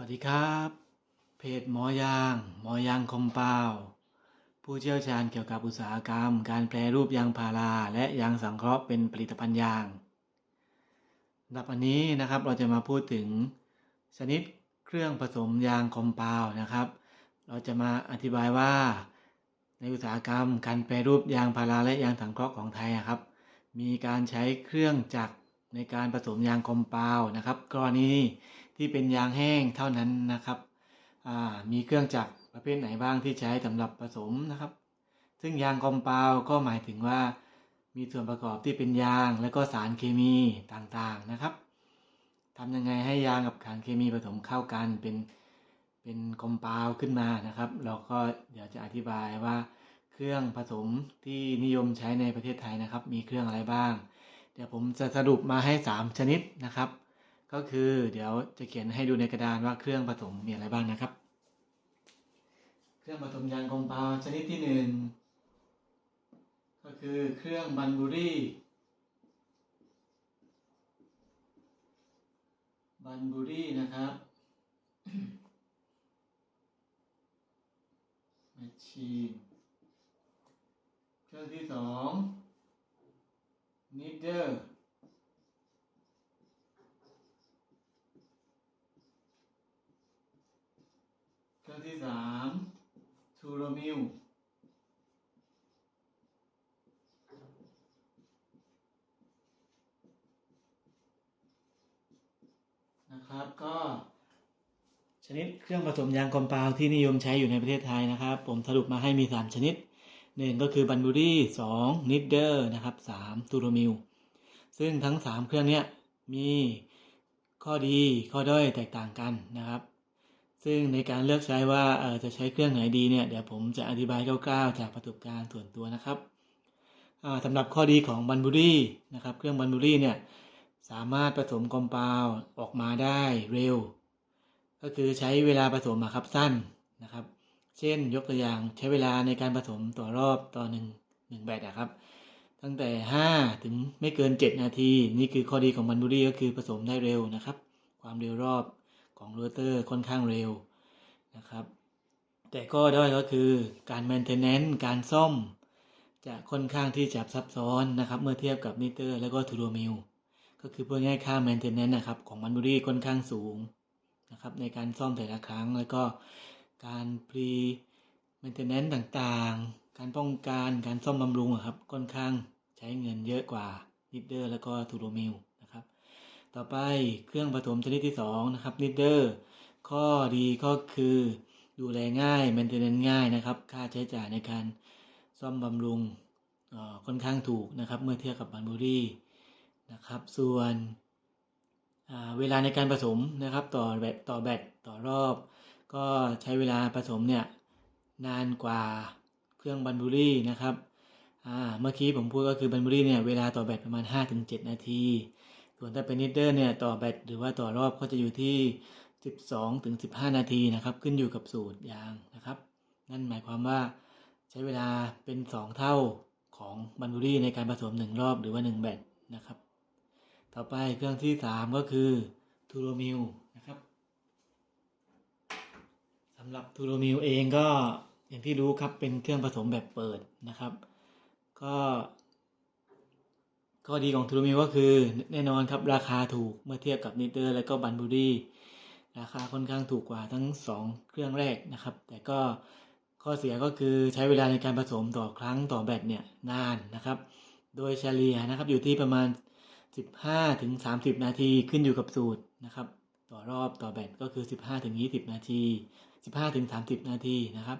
วัสดีครับ เพจหมอยาง หมอยางคอมเปาผู้เชี่ยวชาญเกี่ยวกับอุตสาหกรรม การแปรรูปยางพาราและยางสังเคราะห์เป็นผลิตภัณฑ์ยางสำหรับวันนี้นะครับเราจะมาพูดถึงชนิดเครื่องผสมยางคอมเปานะครับ เราจะมาอธิบายว่า ในอุตสาหกรรม การแปรรูปยางพาราและยางสังเคราะห์ของไทยอะครับ มีการใช้เครื่องจักรในการผสมยางคอมเปานะครับกรณี ที่เป็นยางแห้งเท่านั้นนะครับมีเครื่องจักรประเภทไหนบ้างที่ใช้สำหรับผสมนะครับ ซึ่งยางคอมเปาก็หมายถึงว่า มีส่วนประกอบที่เป็นยางและก็สารเคมีต่างๆนะครับทำยังไงให้ยางกับสารเคมีผสมเข้ากันเป็นเป็นคอมเปาขึ้นมานะครับ เราก็เดี๋ยวจะอธิบายว่าเครื่องผสมที่นิยมใช้ในประเทศไทยนะครับ มีเครื่องอะไรบ้าง เดี๋ยวผมจะสรุปมาให้ 3 ชนิดนะครับ ก็คือเดี๋ยวจะเขียนให้ดูในกระดานว่าเครื่องผสมมีอะไรบ้างนะครับ เครื่องผสมยางคอมเปาชนิดที่หนึ่งก็คือเครื่องบันบูรี่บันบูรี่นะครับแมชชีนเครื่องที่สองนิดเดอร์ เครื่องที่สามทูโรมิลนะครับก็ชนิดเครื่องผสมยางคอมเปาที่นิยมใช้อยู่ในประเทศไทยนะครับ ผมสรุปมาให้มี 3 ชนิดหนึ่งก็คือบันบูรี่สองนิดเดอร์นะครับสามทูโรมิลซึ่งทั้ง 3 เครื่องนี้มีข้อดีข้อด้อยแตกต่างกันนะครับ ซึ่งในการเลือกใช้ว่าจะใช้เครื่องไหนดีเนี่ยเดี๋ยวผมจะอธิบายคร่าวๆจากประสบการณ์ส่วนตัวนะครับสำหรับข้อดีของบันบูรี่นะครับ เครื่องบันบูรี่เนี่ยสามารถผสมคอมเปาวออกมาได้เร็ว ก็คือใช้เวลาผสมอะครับสั้นนะครับ เช่นยกตัวอย่างใช้เวลาในการผสมต่อรอบต่อหนึ่งหนึ่งแบตอะครับ ตั้งแต่ 5 ถึงไม่เกิน 7 นาที นี่คือข้อดีของบันบูรี่ก็คือผสมได้เร็วนะครับ ความเร็วรอบ ของโรเตอร์ค่อนข้างเร็วนะครับ แต่ก็ด้อยก็คือการ maintenance การซ่อม จะค่อนข้างที่จะซับซ้อนนะครับ เมื่อเทียบกับนิเตอร์แล้วก็ทูโรมิลก็คือเพื่อง่ายค่า maintenance นะครับของบันบูรี่ค่อนข้างสูงนะครับในการซ่อมแต่ละครั้งแล้วก็การ pre maintenance ต่างๆ การป้องกันการซ่อมบำรุงครับค่อนข้างใช้เงินเยอะกว่านิเตอร์แล้วก็ทูโรมิล ต่อไปเครื่องผสมชนิดที่2นะครับนิเดอร์ข้อดีก็คือดูแลง่าย m ม i n t e n a n c e ง่ายนะครับ ค่าใช้จ่ายในการซ่อมบำรุงค่อนข้างถูกนะครับ เมื่อเทียบกับบันบูรี่นะครับ ส่วนเวลาในการผสมนะครับ ต่อแบตต่อแบตต่อรอบ ก็ใช้เวลาผสมเนี่ยนานกว่าเครื่องบันบูรี่นะครับเมื่อกี้ผมพูดก็คือบันบูรี่เนี่ยเวลาต่อแบตประมาณ 5-7 นาที ส่วนถ้าเป็นนิดเดอร์เนี่ยต่อแบตหรือว่าต่อรอบก็จะอยู่ที่ 12ถึง15 นาทีนะครับ ขึ้นอยู่กับสูตรยางนะครับ นั่นหมายความว่าใช้เวลาเป็น 2 เท่าของบันบูรี่ในการผสม 1 รอบหรือว่า 1 แบตนะครับ ต่อไปเครื่องที่ 3 ก็คือทูโรมิลนะครับสำหรับทูโรมิลเองก็อย่างที่รู้ครับเป็นเครื่องผสมแบบเปิดนะครับ ก็ ข้อดีของทูรูมิก็คือแน่นอนครับราคาถูกเมื่อเทียบกับนิเตอร์และก็บันบูรีราคาค่อนข้างถูกกว่าทั้ง 2 เครื่องแรกนะครับ แต่ก็ข้อเสียก็คือใช้เวลาในการผสมต่อครั้งต่อแบตเนี่ยนานนะครับ โดยเฉลี่ยนะครับอยู่ที่ประมาณ 15ถึง30 นาทีขึ้นอยู่กับสูตรนะครับ ต่อรอบต่อแบตก็คือ 15ถึง20 นาที 15ถึง30 นาทีนะครับ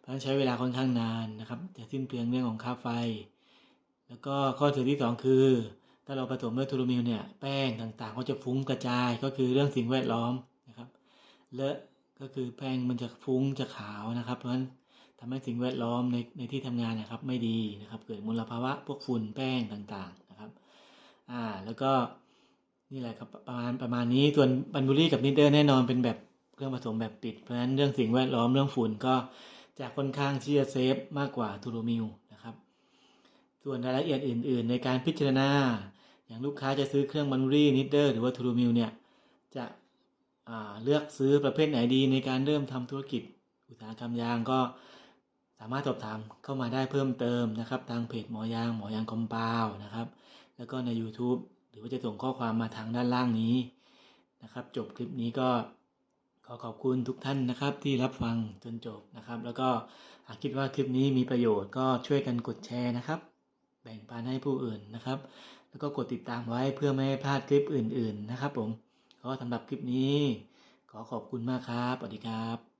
เพราะฉะนั้นใช้เวลาค่อนข้างนานนะครับจะสิ้นเปลืองเรื่องของค่าไฟ แล้วก็ข้อเสียที่ 2 คือ ถ้าเราผสมด้วยทูโรมิลเนี่ยแป้งต่างๆ ก็จะฟุ้งกระจายก็คือเรื่องสิ่งแวดล้อมนะครับเลอะก็คือแป้งมันจะฟุ้งจะขาวนะครับ เพราะฉะนั้นทำให้สิ่งแวดล้อมในในที่ทำงานนะครับไม่ดีนะครับ เกิดมลภาวะพวกฝุ่นแป้งต่างๆนะครับอ่าแล้วก็นี่แหละครับประมาณประมาณนี้ส่วนบันบูรี่กับนิดเดอร์แน่นอนเป็นแบบเครื่องผสมแบบปิดเพราะฉะนั้นเรื่องสิ่งแวดล้อมเรื่องฝุ่นก็จะค่อนข้างที่จะเซฟมากกว่าทูโรมิล ส่วนรายละเอียดอื่น ๆ ในการพิจารณา อย่างลูกค้าจะซื้อเครื่องบันรี่นิดเดอร์หรือว่าทูโรมิลเนี่ยจะเลือกซื้อประเภทไหนดีในการเริ่มทำธุรกิจอุตสาหกรรมยางก็สามารถสอบถามเข้ามาได้เพิ่มเติมนะครับ ทางเพจหมอยางหมอยางคอมเปาวนะครับ แล้วก็ใน YouTube หรือว่าจะส่งข้อความมาทางด้านล่างนี้นะครับ จบคลิปนี้ก็ขอขอบคุณทุกท่านนะครับที่รับฟังจนจบนะครับ แล้วก็หากคิดว่าคลิปนี้มีประโยชน์ก็ช่วยกันกดแชร์นะครับ แบ่งปันให้ผู้อื่นนะครับ แล้วก็กดติดตามไว้เพื่อไม่ให้พลาดคลิปอื่น ๆ นะครับ ผมก็สำหรับคลิปนี้ ขอขอบคุณมากครับสวัสดีครับ